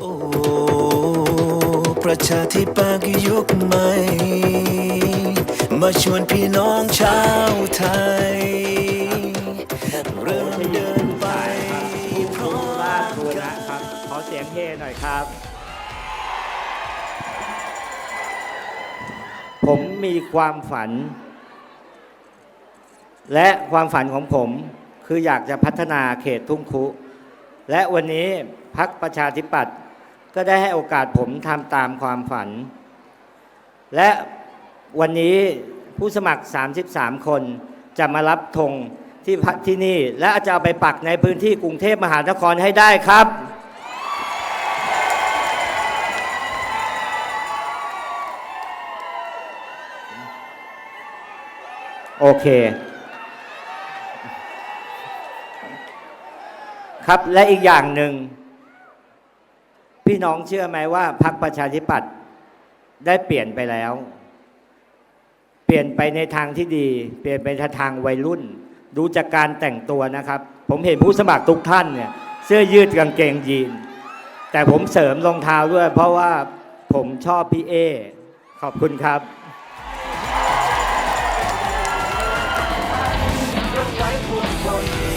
โอ้ประชาธิปัตยยุคใหม่ มาชวนพี่น้องชาวไทย เริ่มเดินไปพร้อลาดมกันะนครับ ขอเสียงเฮหน่อยครับ ผมมีความฝัน และความฝันของผมคืออยากจะพัฒนาเขตทุ่งคุ และวันนี้พักประชาธิปัตย์ ก็ได้ให้โอกาสผมทำตามความฝัน และวันนี้ผู้สมัคร 33 คนจะมารับธงที่ที่นี่ และจะเอาไปปักในพื้นที่กรุงเทพมหานครให้ได้ครับ โอเค ครับและอีกอย่างหนึ่ง พี่น้องเชื่อไหมว่าพรรคประชาธิปัตย์ได้เปลี่ยนไปแล้ว เปลี่ยนไปในทางที่ดี เปลี่ยนไปทางวัยรุ่น ดูจากการแต่งตัวนะครับ ผมเห็นผู้สมัครทุกท่านเนี่ยเสื้อยืดกางเกงยีน แต่ผมเสริมรองเท้าด้วย เพราะว่าผมชอบพี่เอ ขอบคุณครับไว้ทุกคน